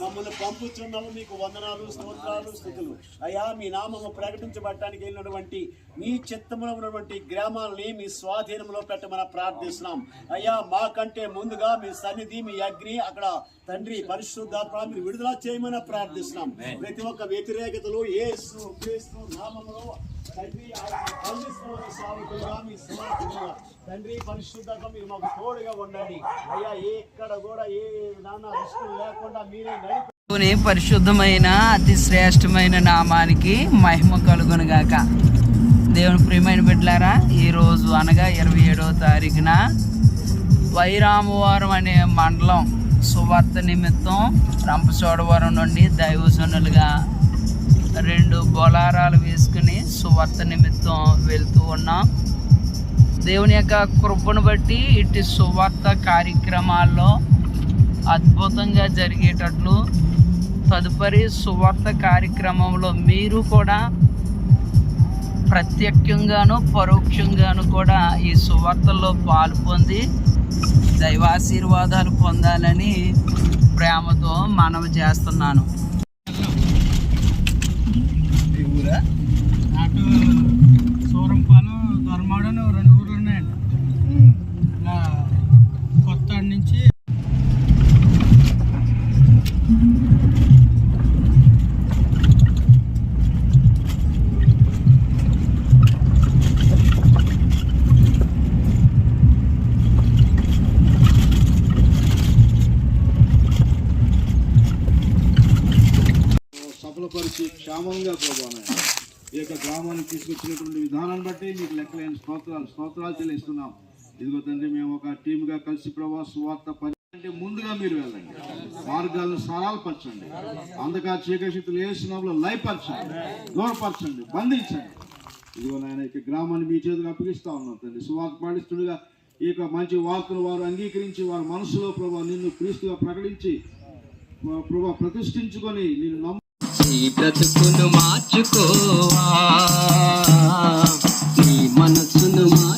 మమ్మల్ని పంపుచున్నాము మీకు వందనాలు స్తోత్రాలు స్థుతులు. అయ్యా మీ నామము ప్రకటించబడటానికి వెళ్ళినటువంటి మీ చిత్తములో ఉన్నటువంటి గ్రామాలని మీ స్వాధీనంలో పెట్టమని ప్రార్థిస్తున్నాం. అయ్యా మాకంటే ముందుగా మీ సన్నిధి మీ అగ్ని అక్కడ తండ్రి పరిశుద్ధాత్మ మీరు విడుదల చేయమని ప్రార్థిస్తున్నాం. ప్రతి ఒక్క వ్యతిరేకతలు యేసు క్రీస్తు నామములో తండ్రి ఆయన స్పందిస్తున్న మీ సేవకులుగా తండ్రి పరిశుద్ధంగా మీరు మాకు తోడుగా ఉండండి. అయ్యా ఎక్కడ కూడా ఏ నాన్న రిస్కులు లేకుండా మీరే నడిపి పరిశుద్ధమైన అతి శ్రేష్టమైన నామానికి మహిమ కలుగును గాక దేవుని ప్రియమైన బిడ్డలారా ఈరోజు అనగా ఇరవై ఏడవ తారీఖున వైరామవారం అనే మండలం సువార్త నిమిత్తం రంపచోడవరం నుండి దైవజనులుగా రెండు బొలారాలు వేసుకుని సువార్త నిమిత్తం వెళ్తూ ఉన్నాం. దేవుని యొక్క కృపను బట్టి ఇటు సువార్త కార్యక్రమాల్లో అద్భుతంగా జరిగేటట్లు తదుపరి సువార్త కార్యక్రమంలో మీరు కూడా ప్రత్యక్షంగాను పరోక్షంగాను కూడా ఈ సువార్తల్లో పాలు పొంది దైవాశీర్వాదాలు పొందాలని ప్రేమతో మనవి చేస్తున్నాను. సూరంపాలెం దొరమాడని రెండు ఊర్లు ఉన్నాయండి. ఇలా కొత్త నుంచి సఫలపరిచి క్షేమంగా ప్రభావం ఈ యొక్క గ్రామాన్ని తీసుకొచ్చినటువంటి విధానాన్ని బట్టి మీకు లెక్కలేని స్తోత్రాలు స్తోత్రాలు చెల్లిస్తున్నాం. ఇదిగో తండ్రి మేము ఒక టీమ్గా కలిసి ప్రభావ సువార్త పని అంటే ముందుగా మీరు వెళ్ళండి. మార్గాలను సరళపరచండి అంధకార చీకశక్తులు ఏ స్నామంలో లయపరచండి దూరపరచండి బంధించండి. ఇదిగో నాయన ఇక గ్రామాన్ని మీ చేతికి అప్పగిస్తా ఉన్నాం తండ్రి. సువార్త పాటిస్తుండగా ఈ యొక్క మంచి వార్తను వారు అంగీకరించి వారి మనసులో ప్రభావ నిన్ను క్రీస్తుగా ప్రకటించి ప్రభావ ప్రతిష్ఠించుకొని నేను నీ బ్రతుకును మార్చుకోవా? నీ మనసును మార్చుకోవా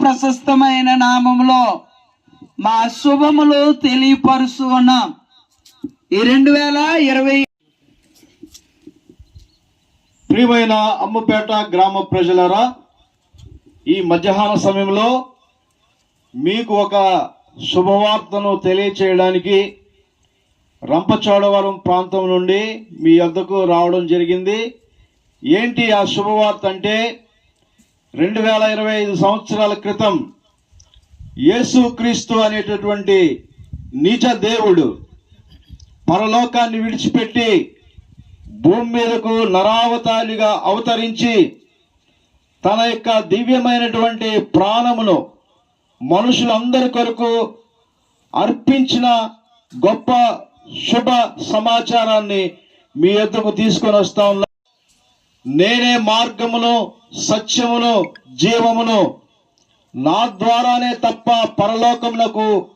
ప్రశస్తమైన నామములో మా శుభములు తెలియపరుస్తూ ఉన్నాం ఈ రెండు వేల ఇరవై ప్రియమైన అమ్మపేట గ్రామ ప్రజలరా ఈ మధ్యాహ్న సమయంలో మీకు ఒక శుభవార్తను తెలియచేయడానికి రంపచోడవరం ప్రాంతం నుండి మీ వద్దకు రావడం జరిగింది. ఏంటి ఆ శుభవార్త అంటే రెండు వేల ఇరవై ఐదు సంవత్సరాల క్రితం యేసుక్రీస్తు అనేటటువంటి నిజ దేవుడు పరలోకాన్ని విడిచిపెట్టి భూమి మీదకు నరావతాలిగా అవతరించి తన యొక్క దివ్యమైనటువంటి ప్రాణమును మనుషులందరి కొరకు అర్పించిన గొప్ప శుభ సమాచారాన్ని మీ ఎద్దకు తీసుకొని వస్తా ఉన్నా నేనే మార్గమును సత్యమును జీవమును. నా ద్వారానే తప్ప పరలోకమునకు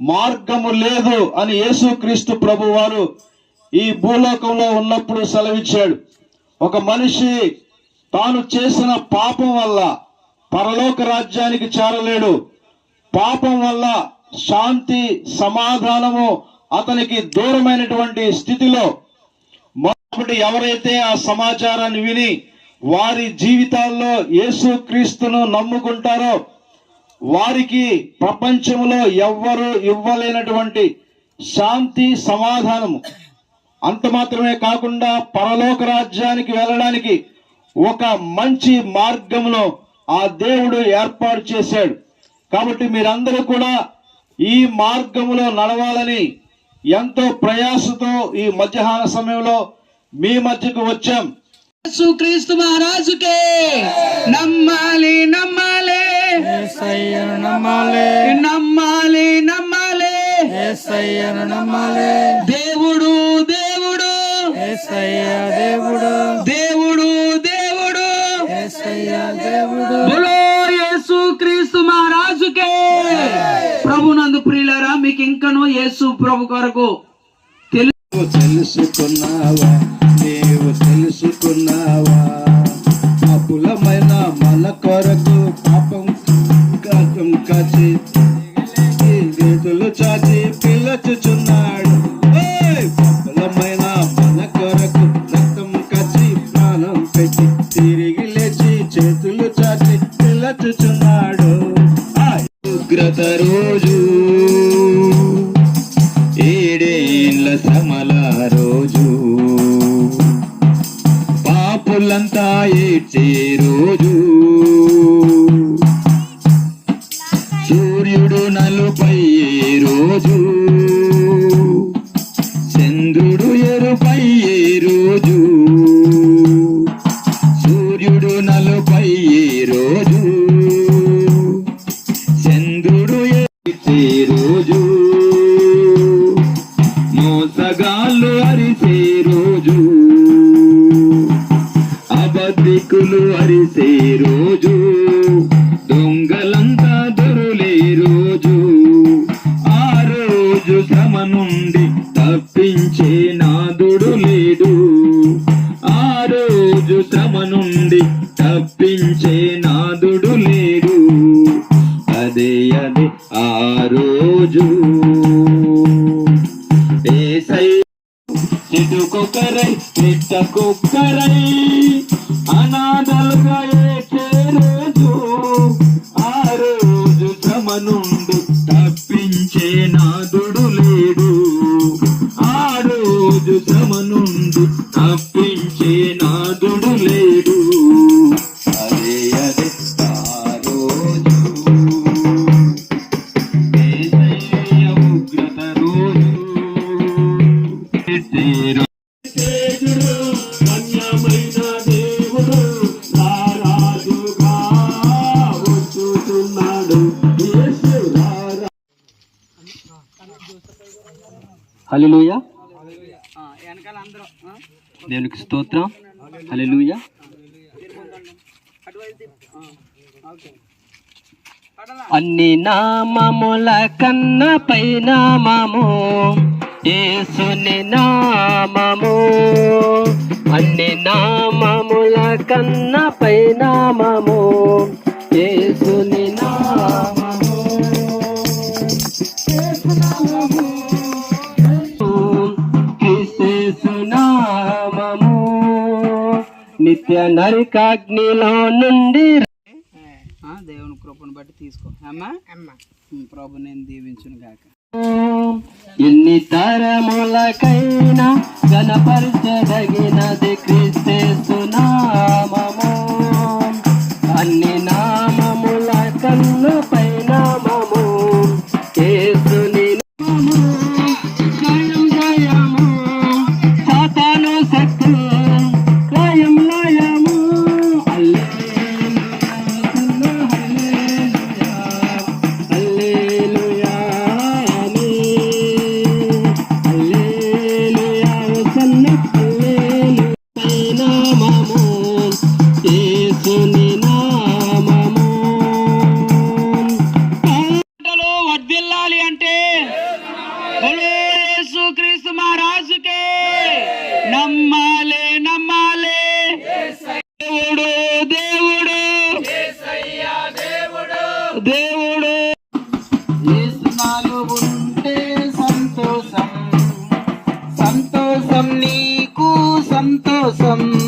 మార్గము లేదు అని యేసుక్రీస్తు ప్రభు వారు ఈ భూలోకంలో ఉన్నప్పుడు సెలవిచ్చాడు. ఒక మనిషి తాను చేసిన పాపం వల్ల పరలోక రాజ్యానికి చేరలేడు. పాపం వల్ల శాంతి సమాధానము అతనికి దూరమైనటువంటి స్థితిలో కాబట్టి ఎవరైతే ఆ సమాచారాన్ని విని వారి జీవితాల్లో యేసుక్రీస్తును నమ్ముకుంటారో వారికి ప్రపంచంలో ఎవ్వరు ఇవ్వలేనటువంటి శాంతి సమాధానము. అంత మాత్రమే కాకుండా పరలోక రాజ్యానికి వెళ్ళడానికి ఒక మంచి మార్గంలో ఆ దేవుడు ఏర్పాటు చేశాడు. కాబట్టి మీరందరూ కూడా ఈ మార్గములో నడవాలని ఎంతో ప్రయాసతో ఈ మధ్యాహ్న సమయంలో మీ మధ్యకు వచ్చాం. క్రీస్తు మహారాజుకే. నమ్మాలి నమ్మాలి. నమ్మాలి. నమ్మాలి నమ్మాలి. నమ్మాలి. దేవుడు దేవుడు. దేవుడు. దేవుడు దేవుడు. దేవుడు. యేసు క్రీస్తు మహారాజుకే. ప్రభు నందు ప్రియులరా మీకు ఇంకనూ యేసు ప్రభు కొరకు నీవు తెలుసుకున్నావా నీవు తెలుసుకున్నావా? పాపులమైన మన కొరకు పాపం కాచం కాచి శ్రమల రోజు. పాపులంతా ఏడ్చే రోజు. సూర్యుడు నలుపై రోజు? నాదుడు ఆ? దేవునికి స్తోత్రం. పడలా అన్ని నామముల కన్న పై నామము యేసుని నామము. అన్ని నామముల కన్న పై నామము యేసుని నామము. నిత్య నరికాగ్నిలో నుండి ఆ, దేవుని కృపను బట్టి తీసుకో. అమ్మా? అమ్మా. ప్రభు నేను దీవించును గాక. ఎన్ని తరములకైనా గణపరచదగినది క్రీస్తు come.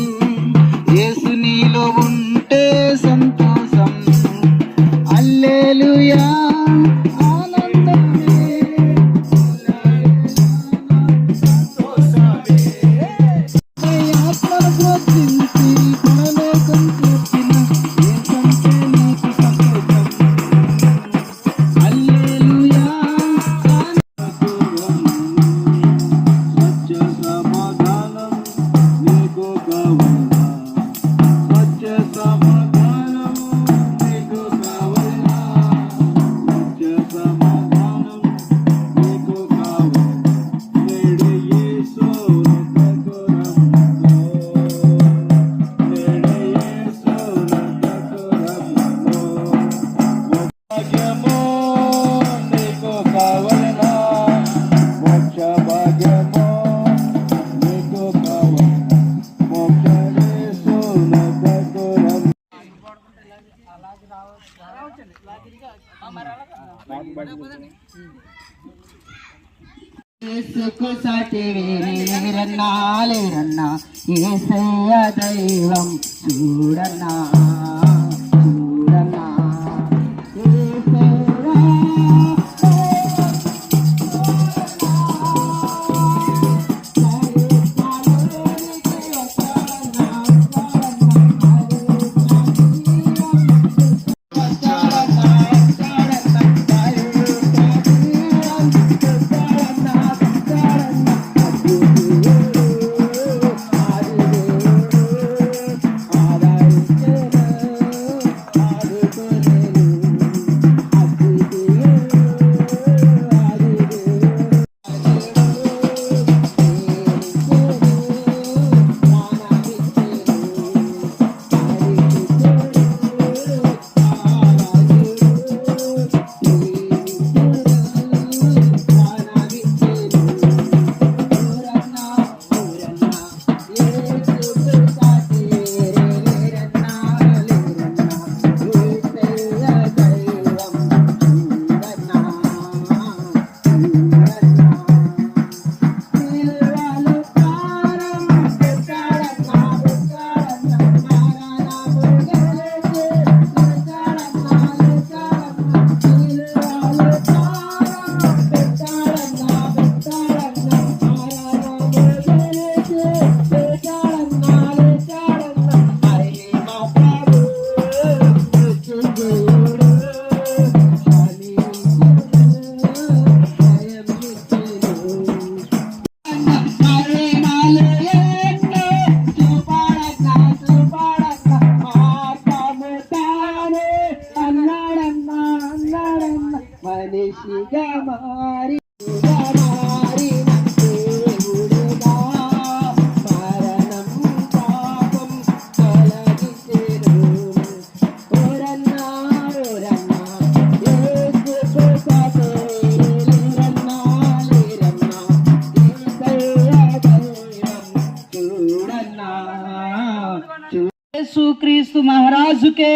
యేసుక్రీస్తు మహారాజుకే.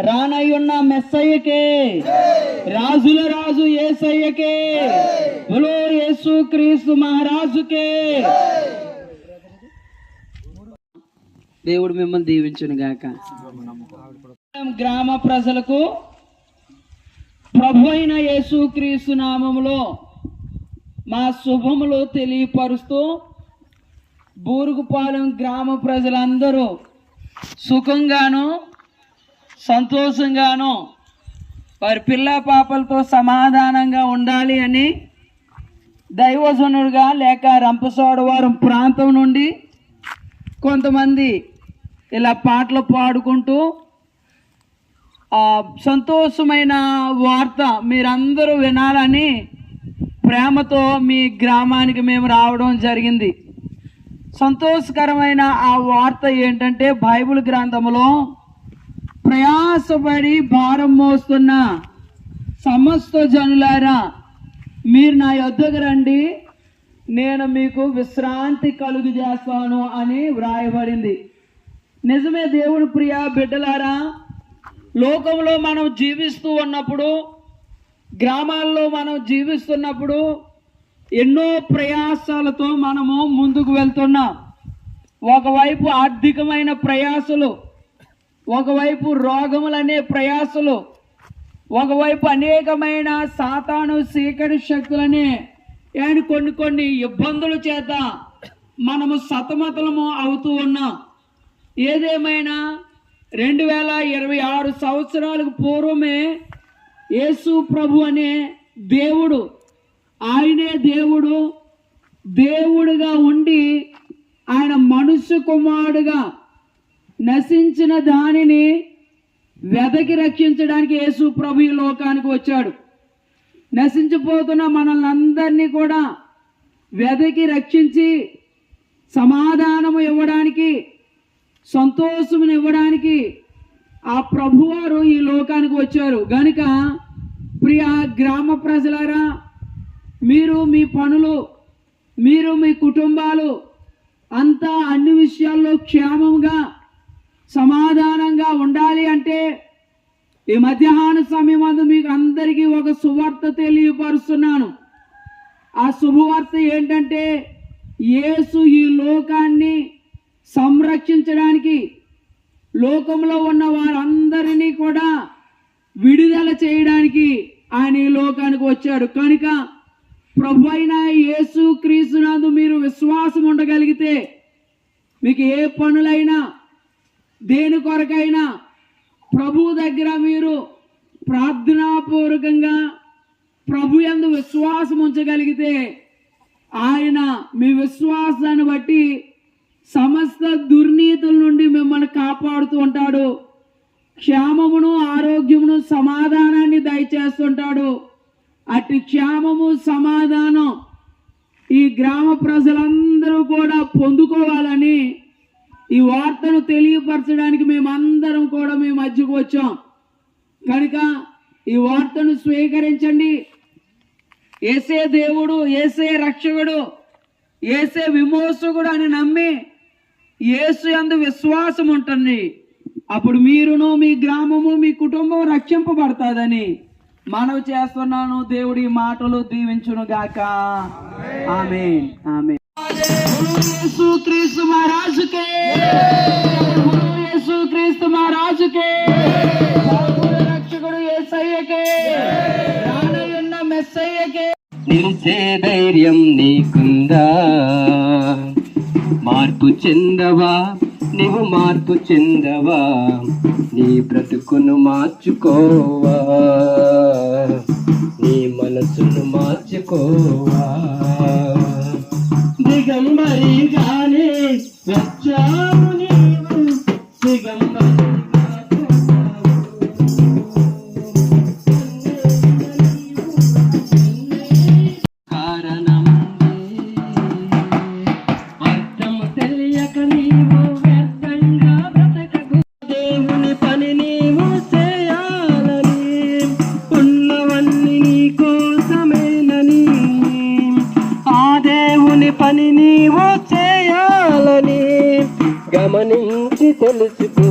రానయ్యున్న మెస్సయ్యకే. రాజుల రాజు ఏసయ్యకే. బులో యేసుక్రీస్తు మహారాజుకే. దేవుడు మిమ్మల్ని దీవించును గాక. గ్రామ ప్రజలకు ప్రభు అయిన యేసుక్రీస్తు నామములో మా శుభములు తెలియపరుస్తూ బూరుగుపాలెం గ్రామ ప్రజలందరూ సుఖంగాను సంతోషంగాను వారి పిల్ల పాపలతో సమాధానంగా ఉండాలి అని దైవజనుడుగా లేక రంపసోడవరం ప్రాంతం నుండి కొంతమంది ఇలా పాటలు పాడుకుంటూ సంతోషమైన వార్త మీరందరూ వినాలని ప్రేమతో మీ గ్రామానికి మేము రావడం జరిగింది. సంతోషకరమైన ఆ వార్త ఏంటంటే బైబిల్ గ్రంథములో ప్రయాసపడి భారం మోస్తున్న సమస్త జనులారా మీరు నా యొద్దకు రండి. నేను మీకు విశ్రాంతి కలుగు చేస్తాను అని వ్రాయబడింది. నిజమే దేవుడు ప్రియ బిడ్డలారా లోకంలో మనం జీవిస్తూ ఉన్నప్పుడు గ్రామాల్లో మనం జీవిస్తున్నప్పుడు ఎన్నో ప్రయాసాలతో మనము ముందుకు వెళ్తున్నాం. ఒకవైపు ఆర్థికమైన ప్రయాసలు ఒకవైపు రోగములనే ప్రయాసలు ఒకవైపు అనేకమైన సాతాను సీకటి శక్తులని అండ్ కొన్ని కొన్ని ఇబ్బందుల చేత మనము సతమతలము అవుతూ ఉన్నాం. ఏదేమైనా రెండు వేల ఇరవై ఆరు సంవత్సరాలకు పూర్వమే యేసు ప్రభు అనే దేవుడు ఆయనే దేవుడు దేవుడుగా ఉండి ఆయన మనుష్య కుమారుడుగా నశించిన దానిని వెదకి రక్షించడానికి యేసు ప్రభు ఈ లోకానికి వచ్చాడు. నశించిపోతున్న మనల్ని అందరినీ కూడా వెదకి రక్షించి సమాధానము ఇవ్వడానికి సంతోషమును ఇవ్వడానికి ఆ ప్రభువారు ఈ లోకానికి వచ్చారు. గనుక ప్రియ గ్రామ ప్రజలారా మీరు మీ పనులు మీరు మీ కుటుంబాలు అంతా అన్ని విషయాల్లో క్షేమంగా సమాధానంగా ఉండాలి అంటే ఈ మధ్యాహ్న సమయం అందు మీకు అందరికీ ఒక సువార్త తెలియపరుస్తున్నాను. ఆ శుభవార్త ఏంటంటే యేసు ఈ లోకాన్ని సంరక్షించడానికి లోకంలో ఉన్న వారందరినీ కూడా విడుదల చేయడానికి ఆయన ఈ లోకానికి వచ్చాడు. కనుక ప్రభు అయిన యేసు క్రీస్తునందు మీరు విశ్వాసం ఉండగలిగితే మీకు ఏ పనులైనా దేని కొరకైనా ప్రభు దగ్గర మీరు ప్రార్థనాపూర్వకంగా ప్రభు ఎందు విశ్వాసం ఉంచగలిగితే ఆయన మీ విశ్వాసాన్ని బట్టి సమస్త దుర్నీతుల నుండి మిమ్మల్ని కాపాడుతూ ఉంటాడు. క్షేమమును ఆరోగ్యమును సమాధానాన్ని దయచేస్తుంటాడు అటు క్షేమము సమాధానం ఈ గ్రామ ప్రజలందరూ కూడా పొందుకోవాలని ఈ వార్తను తెలియపరచడానికి మేమందరం కూడా మీ మధ్యకు వచ్చాం. కనుక ఈ వార్తను స్వీకరించండి. ఏసే దేవుడు ఏసే రక్షకుడు ఏసే విమోచకుడు అని నమ్మి ఏసు అందు విశ్వాసం ఉంటుంది అప్పుడు మీరును మీ గ్రామము మీ కుటుంబం రక్షింపబడతాదని మనవి చేస్తున్నాను దేవుడి మాటలు దీవించును గాక. ఆమె ఆమె క్రీస్తు మహారాజుకే. క్రీస్తు మహారాజుకే. రక్షకుడు యేసయ్యకే రానయున్న మెస్సయ్యకే. నిలిచే ధైర్యం నీకుందా? మార్పు చెందవా? నీవు మార్పు చెందవా? నీ బ్రతుకును మార్చుకోవా? నీ మనసును మార్చుకోవా? దిగంబరిగానే వచ్చా పని నీవు చేయాలని గమనించి తెలుసుకో.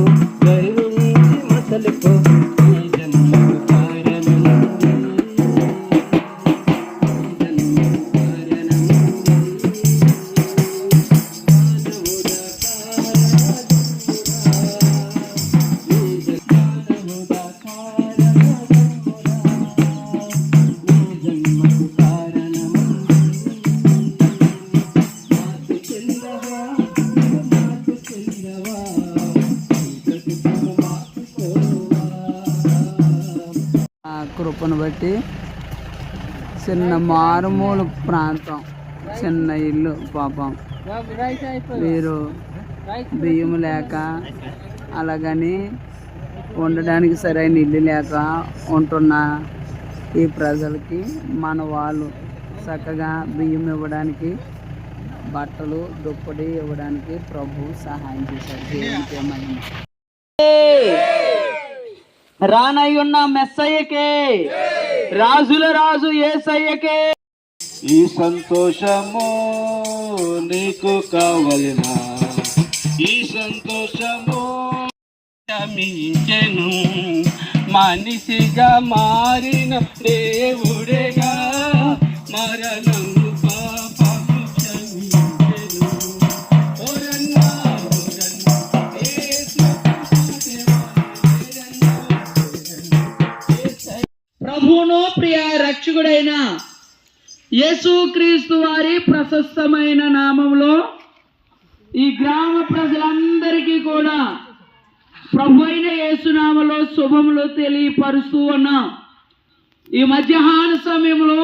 పాపం. వీరు బియ్యం లేక అలాగని ఉండడానికి సరైన ఇల్లు లేక ఉంటున్న ఈ ప్రజలకి మన వాళ్ళు చక్కగా బియ్యం ఇవ్వడానికి బట్టలు దుప్పటి ఇవ్వడానికి ప్రభు సహాయం చేశారు దేవునికి మహిమ. రానయ్యున్న మెస్సయ్యకే రాజుల రాజు ఏసయ్యకే. ఈ సంతోషము నీకు కావలినా? ఈ సంతోషము క్షమించెను. మనిషిగా మారిన దేవుడేగా. మరణము పాపము క్షమించెను. ఓరన్నా, ఓరన్నా, యేసు ప్రభువును ప్రియ రక్షకుడైన యేసుక్రీస్తు వారి ప్రశస్తమైన నామంలో ఈ గ్రామ ప్రజలందరికీ కూడా ప్రభు అయిన యేసునామలో శుభములు తెలియపరుస్తూ ఉన్నాం. ఈ మధ్యాహ్న సమయంలో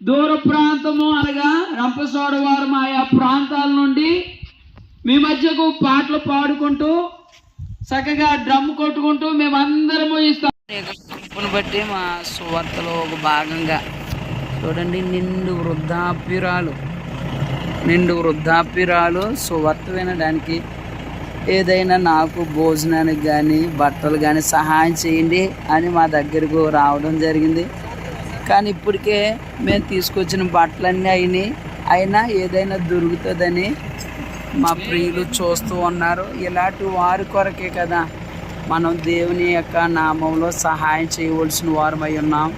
దూర ప్రాంతము అనగా రంపసోడవారం ఆయా ప్రాంతాల నుండి మీ మధ్యకు పాటలు పాడుకుంటూ చక్కగా డ్రమ్ కొట్టుకుంటూ మేమందరము ఇస్తాం బట్టి మా సువార్తలో ఒక భాగంగా చూడండి నిండు వృద్ధాప్యురాలు. నిండు వృద్ధాప్యురాలు సువార్త వినడానికి ఏదైనా నాకు భోజనానికి కానీ బట్టలు కానీ సహాయం చేయండి అని మా దగ్గరకు రావడం జరిగింది. కానీ ఇప్పటికే మేము తీసుకొచ్చిన బట్టలన్నీ అయినాయి అయినా ఏదైనా దొరుకుతుందని మా ప్రియులు చూస్తూ ఉన్నారు. ఇలాంటి వారి కొరకే కదా మనం దేవుని యొక్క నామంలో సహాయం చేయవలసిన వారమై ఉన్నాం.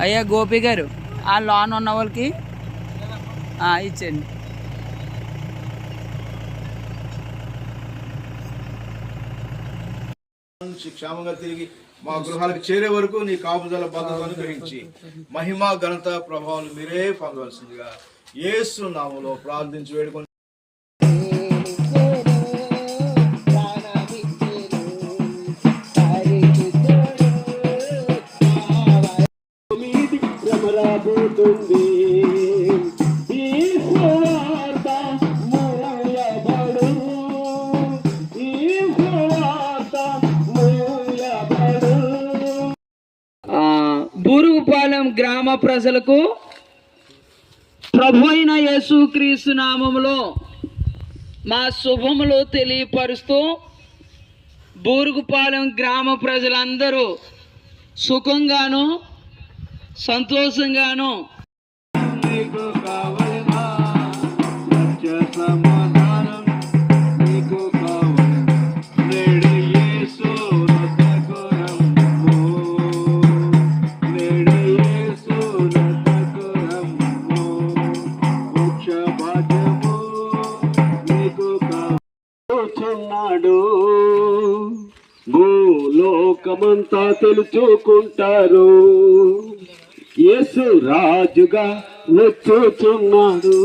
అయ్యా గోపి గారు ఆ లోన్ ఉన్న వాళ్ళకి ఇచ్చేయండి. క్షేమంగా తిరిగి మా గృహాలకు చేరే వరకు నీ కాపుదల భద్రత అనుగ్రహించి మహిమ ఘనత ప్రభావం మీరే పొందవలసిందిగా ఏసు నామలో ప్రార్థించి వేడుకొని గ్రామ ప్రజలకు ప్రభు అయిన యేసుక్రీస్తు నామములో మా శుభములు తెలియపరుస్తూ బూరుగుపాలెం గ్రామ ప్రజలందరూ సుఖంగాను సంతోషంగాను లోకమంతా తెలుసుకుంటారు. యేసు రాజుగా వచ్చుచున్నాడు.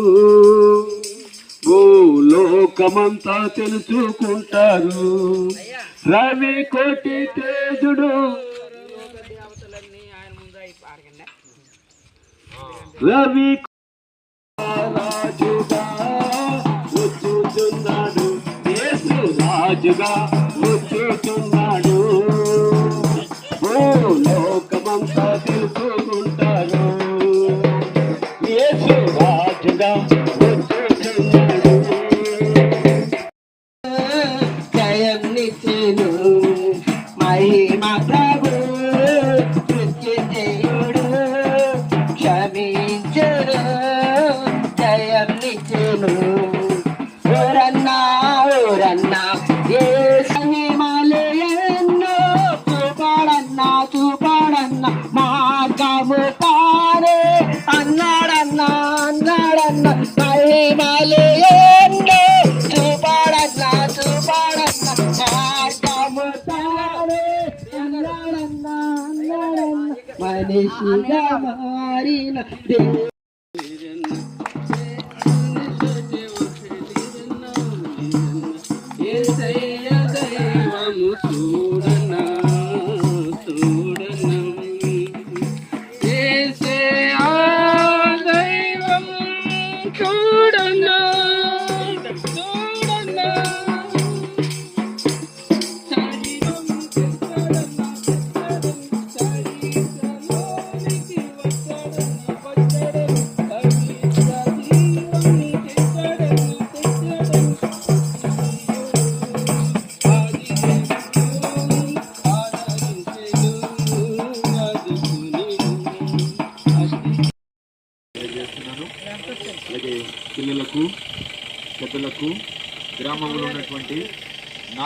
లోకమంతా తెలుసుకుంటారు. రవి కోటి తేజుడు. రవి రాజుగా వచ్చుచున్నాడు. యేసు రాజుగా వచ్చుచున్నాడు. ఓ లోకమంతా తెలుసుకుంటారు యేసు రాజుగా వచ్చుచున్నాడు జయం నిచ్చెను మహిమ ప్రభు మనిషిగా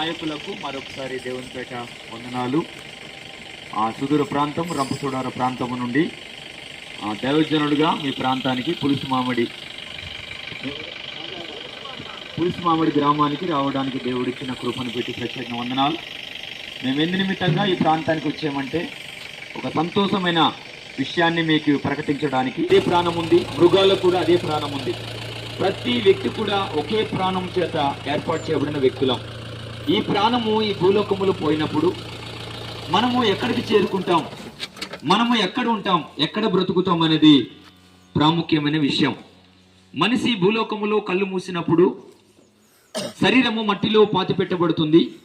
నాయకులకు మరొకసారి దేవునిపేట వందనాలు. ఆ సుదూర ప్రాంతం రంపచూడార ప్రాంతము నుండి ఆ దైవజనుడుగా మీ ప్రాంతానికి పులుసు మామిడి పులుసు మామిడి గ్రామానికి రావడానికి దేవుడిచ్చిన కృపను పెట్టి ప్రత్యేక వందనాలు. మేము ఎందు నిమిత్తంగా ఈ ప్రాంతానికి వచ్చామంటే ఒక సంతోషమైన విషయాన్ని మీకు ప్రకటించడానికి అదే ప్రాణం ఉంది మృగాలకు కూడా అదే ప్రాణం ఉంది. ప్రతి వ్యక్తి కూడా ఒకే ప్రాణం చేత ఏర్పాటు చేయబడిన వ్యక్తులం. ఈ ప్రాణము ఈ భూలోకములు పోయినప్పుడు మనము ఎక్కడికి చేరుకుంటాం? మనము ఎక్కడ ఉంటాం? ఎక్కడ బ్రతుకుతాం అనేది ప్రాముఖ్యమైన విషయం. మనిషి భూలోకములో కళ్ళు మూసినప్పుడు శరీరము మట్టిలో పాతి పెట్టబడుతుంది.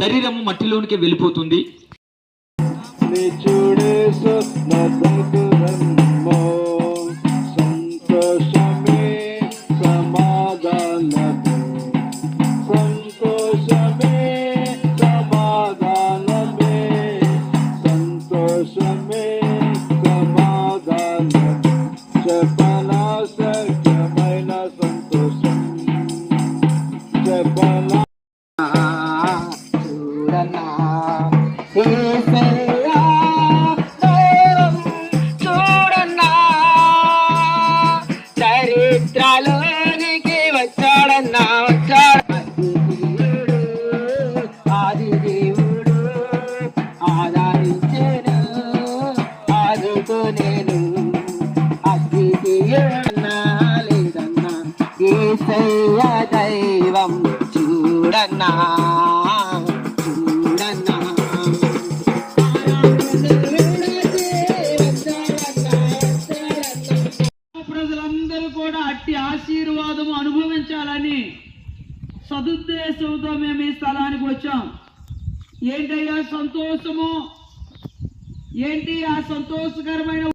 శరీరము మట్టిలోనికి వెళ్ళిపోతుంది. నిచుడేసు చూడన్నా. చరిత్రలోనికి వచ్చాడన్నా దైవం చూడన్నా.